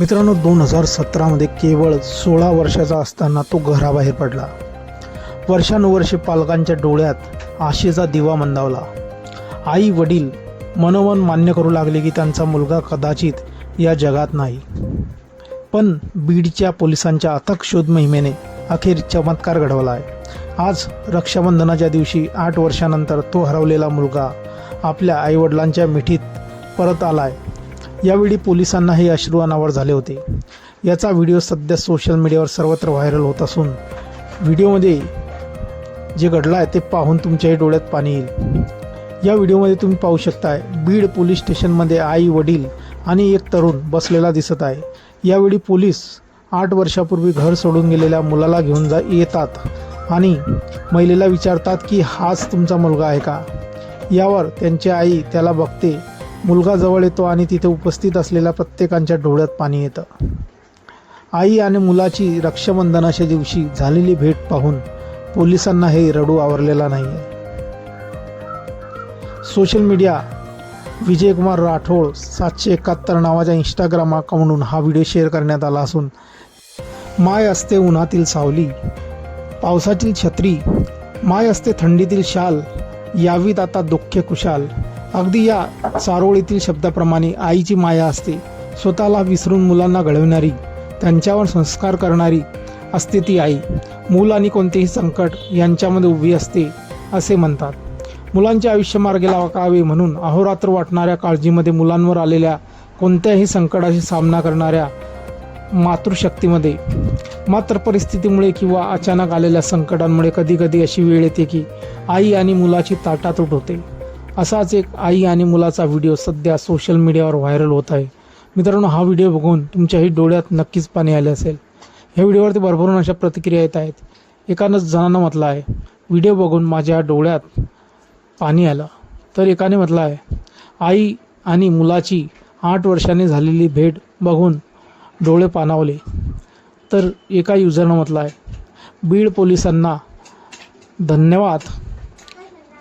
मित्रांनो दोन हजार सतरामध्ये केवळ सोळा वर्षाचा असताना तो घराबाहेर पडला. वर्षानुवर्षे पालकांच्या डोळ्यात आशेचा दिवा मंदावला. आई वडील मनोमन मान्य करू लागले की त्यांचा मुलगा कदाचित या जगात नाही. पण बीडच्या पोलिसांच्या अथक शोध मोहिमेने अखेर चमत्कार घडवला आहे आज रक्षाबंधनाच्या दिवशी आठ वर्षानंतर तो हरवलेला मुलगा आपल्या आईवडिलांच्या मिठीत परत आलाय. यावेळी पोलिसांना हे अश्रू अनावर झाले होते. याचा व्हिडिओ सध्या सोशल मीडियावर सर्वत्र व्हायरल होत असून व्हिडिओमध्ये जे घडलं आहे ते पाहून तुमच्याही डोळ्यात पाणी येईल. या व्हिडिओमध्ये तुम्ही पाहू शकताय बीड पोलीस स्टेशनमध्ये आई वडील आणि एक तरुण बसलेला दिसत आहे. यावेळी पोलीस आठ वर्षापूर्वी घर सोडून गेलेल्या मुलाला घेऊन जा येतात आणि महिलेला विचारतात की हाच तुमचा मुलगा आहे का? यावर त्यांची आई त्याला बघते मुलगा जवळ येतो आणि तिथे उपस्थित असलेल्या प्रत्येकांच्या डोळ्यात पाणी येतं. आई आणि मुलाची रक्षाबंधनाच्या दिवशी झालेली भेट पाहून पोलिसांना हे रडू आवरलेला नाही आहे सोशल मीडिया विजयकुमार राठोड सातशे एकाहत्तर नावाच्या इंस्टाग्राम अकाउंटहून हा व्हिडिओ शेअर करण्यात आला असून माय असते उन्हातील सावली पावसातील छत्री माय असते थंडीतील शाल यावीत आता दुःखे कुशाल अगदी या चारोळीतील शब्दाप्रमाणे आईची माया असते. स्वतःला विसरून मुलांना घडविणारी त्यांच्यावर संस्कार करणारी असते ती आई. मूल आणि कोणतेही संकट यांच्यामध्ये उभी असते असे म्हणतात. मुलांचे आयुष्य मार्गी लावावे म्हणून अहोरात्र वाटणाऱ्या काळजीमध्ये मुलांवर आलेल्या कोणत्याही संकटाशी सामना करणाऱ्या मातृशक्तीमध्ये मात्र परिस्थितीमुळे किंवा अचानक आलेल्या संकटांमुळे कधीकधी अशी वेळ येते की आई आणि मुलाची ताटातूट होते. असाच एक आई आणि मुलाचा व्हिडिओ सध्या सोशल मीडियावर व्हायरल होत आहे. मित्रांनो हा व्हिडिओ बघून तुमच्याही डोळ्यात नक्कीच पाणी आले असेल. ह्या व्हिडिओवरती भरभरून अशा प्रतिक्रिया येत आहेत. एकानं जणांना म्हटलं आहे व्हिडिओ बघून माझ्या डोळ्यात पाणी आलं. तर एकाने म्हटलं आहे आई आणि मुलाची आठ वर्षांनी झालेली भेट बघून डोळे पाणावले. तर एका युजरनं म्हटलं आहे बीड पोलिसांना धन्यवाद.